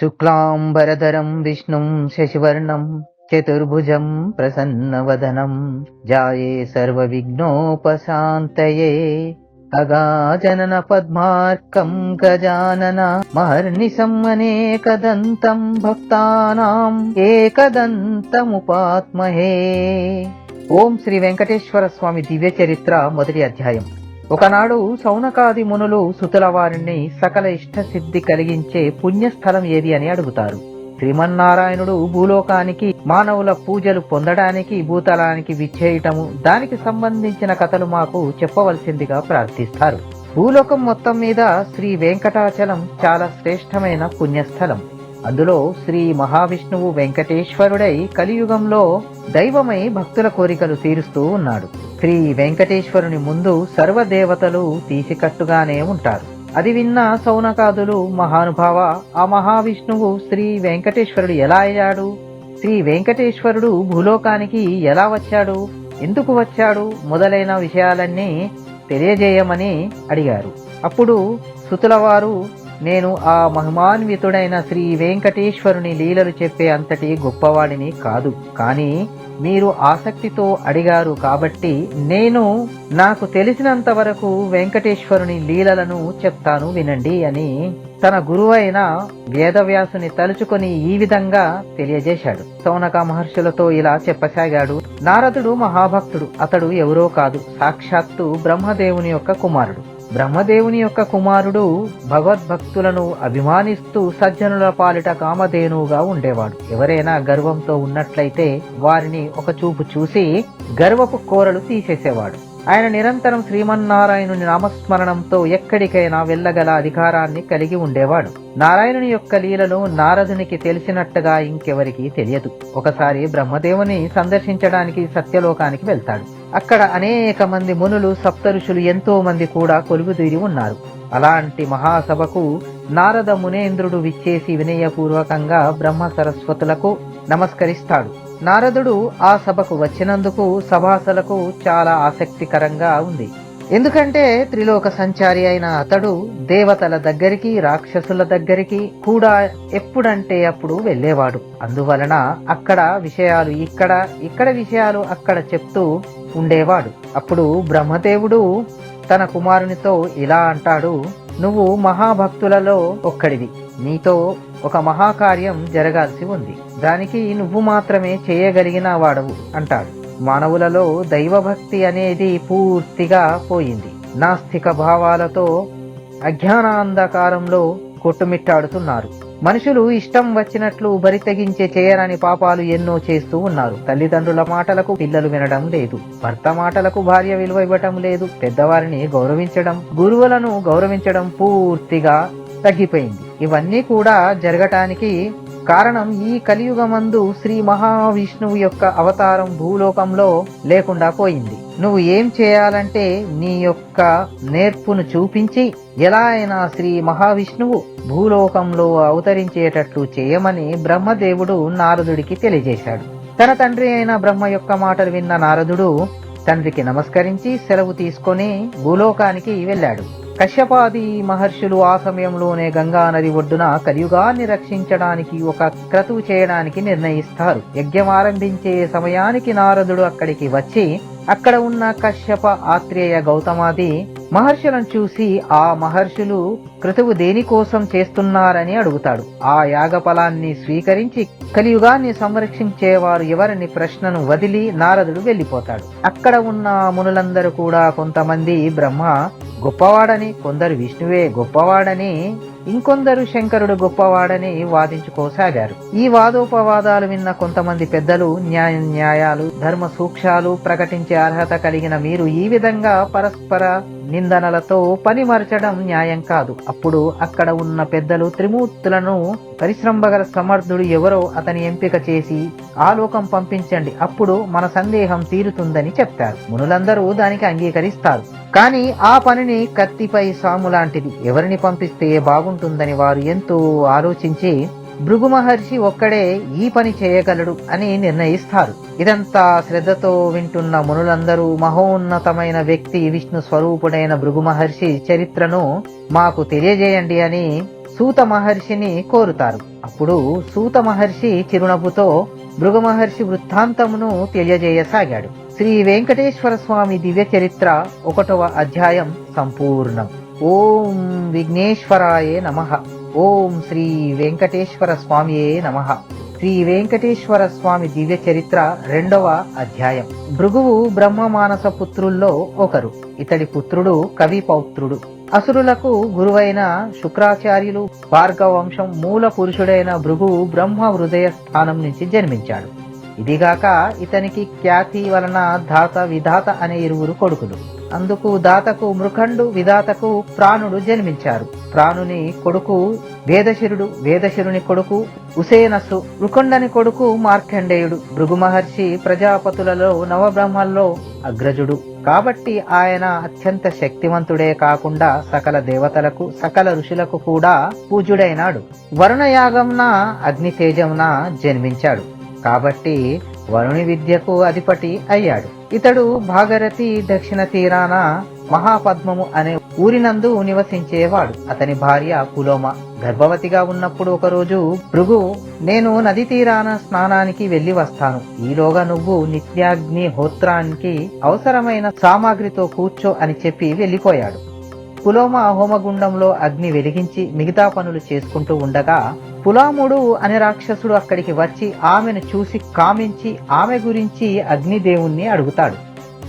శుక్లాంబరధరం విష్ణుం శశివర్ణం చతుర్భుజం ప్రసన్నవదనం. జాయే సర్వవిఘ్నోపశాంతయే. అగాజనన పద్మార్కం గజానన. మహర్నిశం అనేకదంతం భక్తానాం. ఏకదంతముపాత్మహే. ఓం శ్రీ వెంకటేశ్వర స్వామి దివ్య చరిత్ర మొదటి అధ్యాయం. ఒకనాడు సౌనకాది మునులు సుతుల వారిని సకల ఇష్ట సిద్ధి కలిగించే పుణ్యస్థలం ఏది అని అడుగుతారు. శ్రీమన్నారాయణుడు భూలోకానికి మానవుల పూజలు పొందడానికి భూతలానికి విచ్చేయటము దానికి సంబంధించిన కథలు మాకు చెప్పవలసిందిగా ప్రార్థిస్తారు. భూలోకం మొత్తం మీద శ్రీ వెంకటాచలం చాలా శ్రేష్టమైన పుణ్యస్థలం. అందులో శ్రీ మహావిష్ణువు వెంకటేశ్వరుడై కలియుగంలో దైవమై భక్తుల కోరికలు తీరుస్తూ ఉన్నాడు. శ్రీ వెంకటేశ్వరుని ముందు సర్వదేవతలు తీసికట్టుగానే ఉంటారు. అది విన్న సౌనకాదులు మహానుభావ ఆ మహావిష్ణువు శ్రీ వెంకటేశ్వరుడు ఎలా అయ్యాడు? శ్రీ వెంకటేశ్వరుడు భూలోకానికి ఎలా వచ్చాడు? ఎందుకు వచ్చాడు? మొదలైన విషయాలన్నీ తెలియజేయమని అడిగారు. అప్పుడు సుతులవారు నేను ఆ మహిమాన్వితుడైన శ్రీ వెంకటేశ్వరుని లీలలు చెప్పే అంతటి గొప్పవాడిని కాదు. కానీ మీరు ఆసక్తితో అడిగారు కాబట్టి నేను నాకు తెలిసినంత వరకు వెంకటేశ్వరుని లీలలను చెప్తాను వినండి అని తన గురువైన వేదవ్యాసుని తలుచుకొని ఈ విధంగా తెలియజేశాడు. సౌనక మహర్షులతో ఇలా చెప్పసాగాడు. నారదుడు మహాభక్తుడు అతడు ఎవరో కాదు. సాక్షాత్తు బ్రహ్మదేవుని యొక్క కుమారుడు. బ్రహ్మదేవుని యొక్క కుమారుడు భగవద్భక్తులను అభిమానిస్తూ సజ్జనుల పాలిట కామధేనువుగా ఉండేవాడు. ఎవరైనా గర్వంతో ఉన్నట్లయితే వారిని ఒక చూపు చూసి గర్వపు కోరలు తీసేసేవాడు. ఆయన నిరంతరం శ్రీమన్నారాయణుని నామస్మరణంతో ఎక్కడికైనా వెళ్ళగల అధికారాన్ని కలిగి ఉండేవాడు. నారాయణుని యొక్క లీలను నారదునికి తెలిసినట్టుగా ఇంకెవరికి తెలియదు. ఒకసారి బ్రహ్మదేవుని సందర్శించడానికి సత్యలోకానికి వెళ్తాడు. అక్కడ అనేక మంది మునులు సప్తఋషులు ఎంతో మంది కూడా కొలువుదీరి ఉన్నారు. అలాంటి మహాసభకు నారద మునేంద్రుడు విచ్చేసి వినయపూర్వకంగా బ్రహ్మ సరస్వతులకు నమస్కరిస్తాడు. నారదుడు ఆ సభకు వచ్చినందుకు సభాసలకు చాలా ఆసక్తికరంగా ఉంది. ఎందుకంటే త్రిలోక సంచారి అయిన అతడు దేవతల దగ్గరికి రాక్షసుల దగ్గరికి కూడా ఎప్పుడంటే అప్పుడు వెళ్ళేవాడు. అందువలన అక్కడ విషయాలు ఇక్కడ ఇక్కడ విషయాలు అక్కడ చెప్తూ ఉండేవాడు. అప్పుడు బ్రహ్మదేవుడు తన కుమారునితో ఇలా అంటాడు నువ్వు మహాభక్తులలో ఒక్కడివి. నీతో ఒక మహాకార్యం జరగాల్సి ఉంది. దానికి నువ్వు మాత్రమే చేయగలిగిన వాడవు అంటాడు. మానవులలో దైవభక్తి అనేది పూర్తిగా పోయింది. నాస్తిక భావాలతో అజ్ఞానాంధకారంలో కొట్టుమిట్టాడుతున్నారు. మనుషులు ఇష్టం వచ్చినట్లు బరితెగించే చేయరాని పాపాలు ఎన్నో చేస్తూ ఉన్నారు. తల్లిదండ్రుల మాటలకు పిల్లలు వినడం లేదు. భర్త మాటలకు భార్య విలువ ఇవ్వటం లేదు. పెద్దవారిని గౌరవించడం గురువులను గౌరవించడం పూర్తిగా తగ్గిపోయింది. ఇవన్నీ కూడా జరగటానికి కారణం ఈ కలియుగమందు శ్రీ మహావిష్ణువు యొక్క అవతారం భూలోకంలో లేకుండా పోయింది. నువ్వు ఏం చేయాలంటే నీ యొక్క నేర్పును చూపించి ఎలా అయినా శ్రీ మహావిష్ణువు భూలోకంలో అవతరించేటట్లు చేయమని బ్రహ్మదేవుడు నారదుడికి తెలియజేశాడు. తన తండ్రి అయిన బ్రహ్మ యొక్క మాటలు విన్న నారదుడు తండ్రికి నమస్కరించి సెలవు తీసుకొని భూలోకానికి వెళ్ళాడు. కశ్యపాది మహర్షులు ఆ సమయంలోనే గంగా నది ఒడ్డున కలియుగాన్ని రక్షించడానికి ఒక క్రతువు చేయడానికి నిర్ణయిస్తారు. యజ్ఞం ఆరంభించే సమయానికి నారదుడు అక్కడికి వచ్చి అక్కడ ఉన్న కశ్యప ఆత్రేయ గౌతమాది మహర్షులను చూసి ఆ మహర్షులు క్రతువు దేనికోసం చేస్తున్నారని అడుగుతాడు. ఆ యాగ ఫలాన్ని స్వీకరించి కలియుగాన్ని సంరక్షించేవారు ఎవరని ప్రశ్నను వదిలి నారదుడు వెళ్ళిపోతాడు. అక్కడ ఉన్న మునులందరూ కూడా కొంతమంది బ్రహ్మ గొప్పవాడని కొందరు విష్ణువే గొప్పవాడని ఇంకొందరు శంకరుడు గొప్పవాడని వాదించుకోసాగారు. ఈ వాదోపవాదాలు విన్న కొంతమంది పెద్దలు న్యాయ న్యాయాలు ధర్మ సూక్ష్యాలు ప్రకటించే అర్హత కలిగిన మీరు ఈ విధంగా పరస్పర నిందనలతో పని మరచడం న్యాయం కాదు. అప్పుడు అక్కడ ఉన్న పెద్దలు త్రిమూర్తులను పరిశ్రమగల సమర్థుడు ఎవరో అతని ఎంపిక చేసి ఆ లోకం పంపించండి అప్పుడు మన సందేహం తీరుతుందని చెప్తారు. మునులందరూ దానికి అంగీకరిస్తారు. కానీ ఆ పనిని కత్తిపై సాము లాంటిది. ఎవరిని పంపిస్తే బాగుంటుందని వారు ఎంతో ఆలోచించి భృగు మహర్షి ఒక్కడే ఈ పని చేయగలడు అని నిర్ణయిస్తారు. ఇదంతా శ్రద్ధతో వింటున్న మునులందరూ మహోన్నతమైన వ్యక్తి విష్ణు స్వరూపుడైన భృగు మహర్షి చరిత్రను మాకు తెలియజేయండి అని సూత మహర్షిని కోరుతారు. అప్పుడు సూత మహర్షి చిరునవ్వుతో భృగు మహర్షి వృత్తాంతమును తెలియజేయసాగాడు. శ్రీ వెంకటేశ్వర స్వామి దివ్య చరిత్ర ఒకటవ అధ్యాయం సంపూర్ణం. ఓం విఘ్నేశ్వరాయ నమః. ఓం శ్రీ వెంకటేశ్వర స్వామియే నమః. శ్రీ వెంకటేశ్వర స్వామి దివ్య చరిత్ర రెండవ అధ్యాయం. భృగువు బ్రహ్మ మానస పుత్రుల్లో ఒకరు. ఇతడి పుత్రుడు కవి పౌత్రుడు. అసురులకు గురువైన శుక్రాచార్యులు భార్గవ వంశం మూల పురుషుడైన భృగువు బ్రహ్మ హృదయ స్థానం నుంచి జన్మించాడు. ఇదిగాక ఇతనికి ఖ్యాతి వలన ధాత విధాత అనే ఇరువురు కొడుకులు. అందుకు దాతకు మృఖండు విధాతకు ప్రాణుడు జన్మించారు. ప్రాణుని కొడుకు వేదశిరుడు వేదశిరుని కొడుకు ఉసేనస్సు మృకుండని కొడుకు మార్కండేయుడు. భృగు మహర్షి ప్రజాపతులలో నవబ్రహ్మల్లో అగ్రజుడు. కాబట్టి ఆయన అత్యంత శక్తివంతుడే కాకుండా సకల దేవతలకు సకల ఋషులకు కూడా పూజ్యుడైనాడు. వరుణయాగంన అగ్ని తేజంన జన్మించాడు. కాబట్టి వరుణి విద్యకు అధిపతి అయ్యాడు. ఇతడు భాగరథి దక్షిణ తీరాన మహాపద్మము అనే ఊరినందు నివసించేవాడు. అతని భార్య కులోమ గర్భవతిగా ఉన్నప్పుడు ఒకరోజు భృగు నేను నది తీరాన స్నానానికి వెళ్ళి వస్తాను. ఈలోగా నువ్వు నిత్యాగ్ని హోత్రానికి అవసరమైన సామాగ్రితో కూర్చో అని చెప్పి వెళ్ళిపోయాడు కులోమ హోమగుండంలో అగ్ని వెలిగించి మిగతా పనులు చేసుకుంటూ ఉండగా పులాముడు అనే రాక్షసుడు అక్కడికి వచ్చి ఆమెను చూసి కామించి ఆమె గురించి అగ్నిదేవుణ్ణి అడుగుతాడు.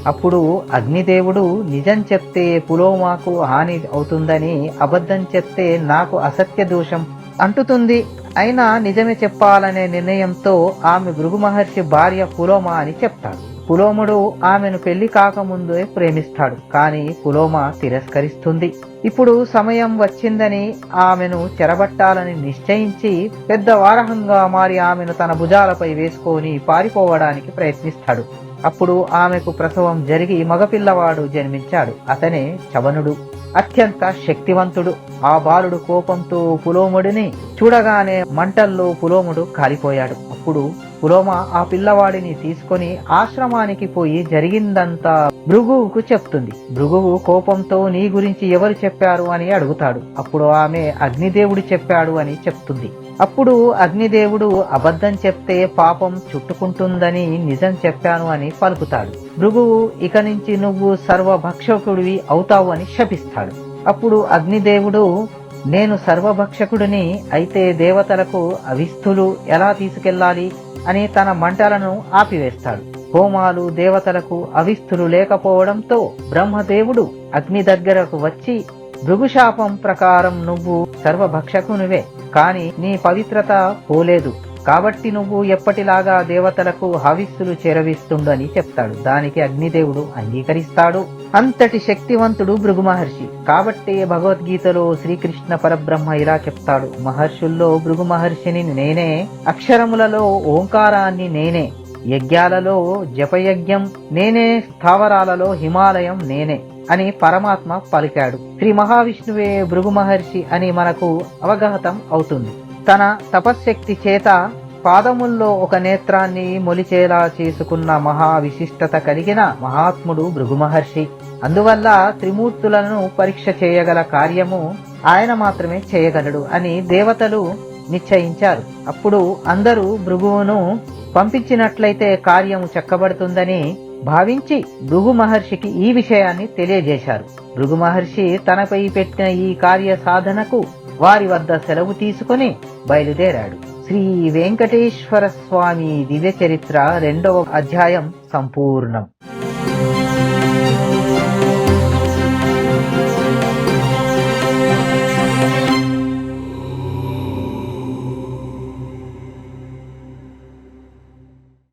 అప్పుడు అగ్నిదేవుడు నిజం చెప్తే పులోమాకు హాని అవుతుందని అబద్ధం చెప్తే నాకు అసత్య దోషం అంటుతుంది. అయినా నిజమే చెప్పాలనే నిర్ణయంతో ఆమె భృగు మహర్షి భార్య పులోమ అని చెప్తాడు. పులోముడు ఆమెను పెళ్ళి కాకముందే ప్రేమిస్తాడు కానీ పులోమ తిరస్కరిస్తుంది. ఇప్పుడు సమయం వచ్చిందని ఆమెను చెరబట్టాలని నిశ్చయించి పెద్ద వారహంగా మారి ఆమెను తన భుజాలపై వేసుకొని పారిపోవడానికి ప్రయత్నిస్తాడు. అప్పుడు ఆమెకు ప్రసవం జరిగి మగపిల్లవాడు జన్మించాడు. అతనే చవనుడు అత్యంత శక్తివంతుడు. ఆ బాలుడు కోపంతో పులోముడిని చూడగానే మంటల్లో పులోముడు కాలిపోయాడు. అప్పుడు పులోమ ఆ పిల్లవాడిని తీసుకొని ఆశ్రమానికి పోయి జరిగిందంతా భృగువుకు చెప్తుంది. భృగువు కోపంతో నీ గురించి ఎవరు చెప్పారు అని అడుగుతాడు. అప్పుడు ఆమె అగ్నిదేవుడు చెప్పాడు అని చెప్తుంది. అప్పుడు అగ్నిదేవుడు అబద్ధం చెప్తే పాపం చుట్టుకుంటుందని నిజం చెప్పాను అని పలుకుతాడు. భృగువు ఇక నుంచి నువ్వు సర్వభక్షకుడివి అవుతావు అని శపిస్తాడు. అప్పుడు అగ్నిదేవుడు నేను సర్వభక్షకుడిని అయితే దేవతలకు అవిస్తులు ఎలా తీసుకెళ్ళాలి అని తన మంటలను ఆపివేస్తాడు. హోమాలు దేవతలకు అవిస్తులు లేకపోవడంతో బ్రహ్మదేవుడు అగ్ని దగ్గరకు వచ్చి భృగుశాపం ప్రకారం నువ్వు సర్వభక్షకునివే కాని నీ పవిత్రత పోలేదు. కాబట్టి నువ్వు ఎప్పటిలాగా దేవతలకు హవిస్సులు చేరవిస్తుండని చెప్తాడు. దానికి అగ్నిదేవుడు అంగీకరిస్తాడు. అంతటి శక్తివంతుడు భృగు మహర్షి కాబట్టి భగవద్గీతలో శ్రీకృష్ణ పరబ్రహ్మ ఇలా చెప్తాడు. మహర్షుల్లో భృగు మహర్షిని నేనే అక్షరములలో ఓంకారాన్ని నేనే యజ్ఞాలలో జపయజ్ఞం నేనే స్థావరాలలో హిమాలయం నేనే అని పరమాత్మ పలికాడు. శ్రీ మహావిష్ణువే భృగు మహర్షి అని మనకు అవగాహతం అవుతుంది. తన తపశ్శక్తి చేత పాదముల్లో ఒక నేత్రాన్ని మొలిచేలా చేసుకున్న మహా విశిష్టత కలిగిన మహాత్ముడు భృగు మహర్షి అందువల్ల త్రిమూర్తులను పరీక్ష చేయగల కార్యము ఆయన మాత్రమే చేయగలడు అని దేవతలు నిశ్చయించారు. అప్పుడు అందరూ భృగువును పంపించినట్లయితే కార్యము చెక్కబడుతుందని భావించి భృగు మహర్షికి ఈ విషయాన్ని తెలియజేశారు. భృగు మహర్షి తనపై పెట్టిన ఈ కార్య సాధనకు వారి వద్ద సెలవు తీసుకుని బయలుదేరాడు. శ్రీ వెంకటేశ్వర స్వామి దివ్య చరిత్ర రెండవ అధ్యాయం సంపూర్ణం.